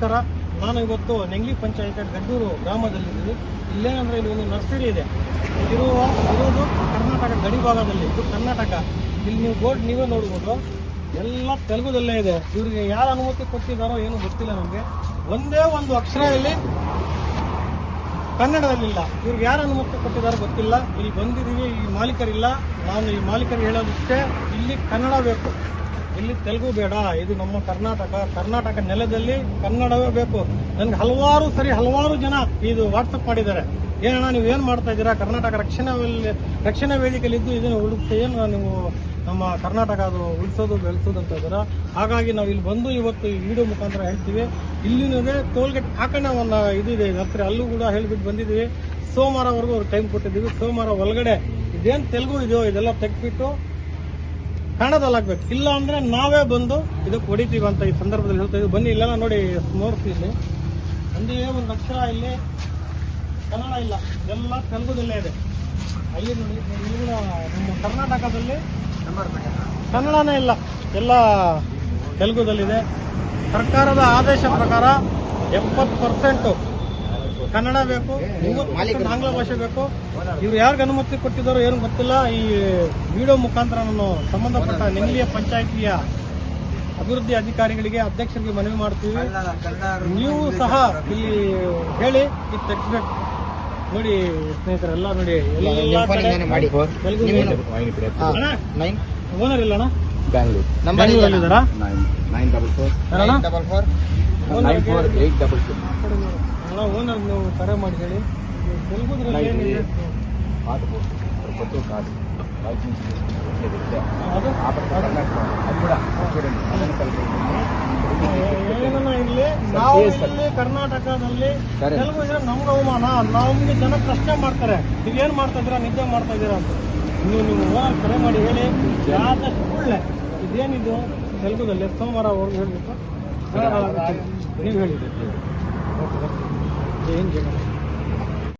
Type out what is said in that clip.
ನಮಸ್ಕಾರ. ನಾನು ಇವತ್ತು ನೆಂಗ್ಲಿ ಪಂಚಾಯತ್ ಗಡ್ಡೂರು ಗ್ರಾಮದಲ್ಲಿದ್ದೀವಿ ಇಲ್ಲೇನಂದ್ರೆ ಇಲ್ಲಿ ಒಂದು ನರ್ಸರಿ ಇದೆ. ಇರುವ ಇರೋದು ಕರ್ನಾಟಕ ಗಡಿ ಭಾಗದಲ್ಲಿ. ಇದು ಕರ್ನಾಟಕ. ಇಲ್ಲಿ ನೀವು ಬೋರ್ಡ್ ನೀವೇ ನೋಡ್ಬೋದು. ಎಲ್ಲ ತೆಲುಗುದಲ್ಲೇ ಇದೆ. ಇವರಿಗೆ ಯಾರು ಅನುಮತಿ ಕೊಟ್ಟಿದ್ದಾರೋ ಏನು ಗೊತ್ತಿಲ್ಲ ನಮಗೆ. ಒಂದೇ ಒಂದು ಅಕ್ಷರ ಇಲ್ಲಿ ಕನ್ನಡದಲ್ಲಿಲ್ಲ. ಇವ್ರಿಗೆ ಯಾರು ಅನುಮತಿ ಕೊಟ್ಟಿದ್ದಾರೋ ಗೊತ್ತಿಲ್ಲ. ಇಲ್ಲಿ ಬಂದಿದ್ದೀವಿ, ಈ ಮಾಲೀಕರಿಲ್ಲ. ನಾನು ಈ ಮಾಲೀಕರಿಗೆ ಹೇಳೋದಿಷ್ಟೇ. ಇಲ್ಲಿ ಕನ್ನಡ ಬೇಕು. ಇಲ್ಲಿ ತೆಲುಗು ಬೇಡ, ಇದು ನಮ್ಮ ಕರ್ನಾಟಕ. ಕರ್ನಾಟಕ ನೆಲದಲ್ಲಿ ಕನ್ನಡವೇ ಬೇಕು. ನನ್ಗೆ ಹಲವಾರು ಸರಿ ಹಲವಾರು ಜನ ಇದು ವಾಟ್ಸಪ್ ಮಾಡಿದ್ದಾರೆ. ಏನಣ್ಣ ನೀವು ಏನು ಮಾಡ್ತಾ ಇದ್ದೀರಾ? ಕರ್ನಾಟಕ ರಕ್ಷಣಾ ರಕ್ಷಣಾ ವೇದಿಕೆಯಲ್ಲಿ ಇದ್ದು ಇದನ್ನು ಉಳಿಸಿ ಏನು ನೀವು ನಮ್ಮ ಕರ್ನಾಟಕ ಅದು ಉಳಿಸೋದು, ಬೆಳೆಸೋದು ಅಂತ ಇದ್ದೀರಾ? ಹಾಗಾಗಿ ನಾವು ಇಲ್ಲಿ ಬಂದು ಇವತ್ತು ಈ ವಿಡಿಯೋ ಮುಖಾಂತರ ಹೇಳ್ತೀವಿ. ಇಲ್ಲಿನದೇ ಟೋಲ್ಗೇಟ್ ಹಾಕೋಣ ಒಂದು ಇದಿದೆ. ಹತ್ರ ಅಲ್ಲೂ ಕೂಡ ಹೇಳ್ಬಿಟ್ಟು ಬಂದಿದ್ದೀವಿ. ಸೋಮವಾರವರೆಗೂ ಅವ್ರಿಗೆ ಟೈಮ್ ಕೊಟ್ಟಿದ್ದೀವಿ. ಸೋಮವಾರ ಒಳಗಡೆ ಇದೇನು ತೆಲುಗು ಇದೆಯೋ ಇದೆಲ್ಲ ತೆಗ್ಬಿಟ್ಟು ಕನ್ನಡದಲ್ಲಿ ಆಗ್ಬೇಕು ಇಲ್ಲ ಅಂದ್ರೆ ನಾವೇ ಬಂದು ಇದಕ್ಕೆ ಹೊಡಿತೀವಿ ಅಂತ ಈ ಸಂದರ್ಭದಲ್ಲಿ ಹೇಳ್ತಾ ಇದ್ದೀವಿ. ಬನ್ನಿ, ಇಲ್ಲೆಲ್ಲ ನೋಡಿ ಸ್ಮೋರ್ಸ್ ಇಲ್ಲಿ. ಒಂದೇ ಒಂದು ಅಕ್ಷರ ಇಲ್ಲಿ. ಕನ್ನಡ ಇಲ್ಲ. ಎಲ್ಲ ತೆಲುಗುದಲ್ಲೇ ಇದೆ. ಅಲ್ಲಿ ನಮ್ಮ ಕರ್ನಾಟಕದಲ್ಲಿ ಕನ್ನಡನೇ ಇಲ್ಲ. ಎಲ್ಲ ತೆಲುಗುದಲ್ಲಿದೆ. ಸರ್ಕಾರದ ಆದೇಶ ಪ್ರಕಾರ ಎಪ್ಪತ್ತು ಪರ್ಸೆಂಟು ಕನ್ನಡ ಬೇಕು ಆಂಗ್ಲ ಭಾಷೆ ಬೇಕು. ಇವ್ರು ಯಾರಿಗೆ ಅನುಮತಿ ಕೊಟ್ಟಿದ್ದಾರೋ ಏನು ಗೊತ್ತಿಲ್ಲ. ಈ ವಿಡಿಯೋ ಮುಖಾಂತರ ನಾನು ಸಂಬಂಧಪಟ್ಟ ನೆಂಗ್ಲಿಯ ಪಂಚಾಯಿತಿಯ ಅಭಿವೃದ್ಧಿ ಅಧಿಕಾರಿಗಳಿಗೆ ಅಧ್ಯಕ್ಷರಿಗೆ ಮನವಿ ಮಾಡ್ತೀವಿ. ನೀವು ಸಹ ಇಲ್ಲಿ ಹೇಳಿ ಇದು ತೆಗಿಸ್ಬೇಕು ನೋಡಿ ಸ್ನೇಹಿತರೆಲ್ಲ ನೋಡಿ. ಓನರ್ ಇಲ್ಲ ಅಣ್ಣ Bangalore number nine double four double four nine four eight double two ಅಣ್ಣ ಓನರ್ ನೀವು ಕರೆ ಮಾಡಿ ಹೇಳಿ. ತೆಲುಗುದ್ರಲ್ಲಿ ಆರು ಕೊಟ್ಟು ಕಾದು ಅದು? ಅದು ಕೂಡ ಸ್ಟೂಡೆಂಟ್ ಅದನ್ನು ಏನನ್ನ ಇಲ್ಲಿ? ನಾವು ಇಲ್ಲಿ ಕರ್ನಾಟಕದಲ್ಲಿ. ತೆಲುಗು ಇದ್ರೆ ನಮ್ಗೆ ಅವಮಾನ. ನಮ್ಗೆ ಜನ ಪ್ರಶ್ನೆ ಮಾಡ್ತಾರೆ. ನೀವು ಮಾಡ್ತಾ ಇದ್ದೀರಾ? ನಿದ್ದೆ ಮಾಡ್ತಾ ಇದ್ದೀರಾ ಅಂತ. ನೀವು ನೀವು ಓನರ್ ಕರೆ ಮಾಡಿ ಹೇಳಿ. ಆದಷ್ಟು ಒಳ್ಳೆ. ಇದೇನಿದು? ತೆಲುಗುದಲ್ಲಿ ಸೋಮವಾರ ಅವ್ರಿಗೆ ಹೇಳ್ಬೇಕು. ನೀವು जय हिंद जय भारत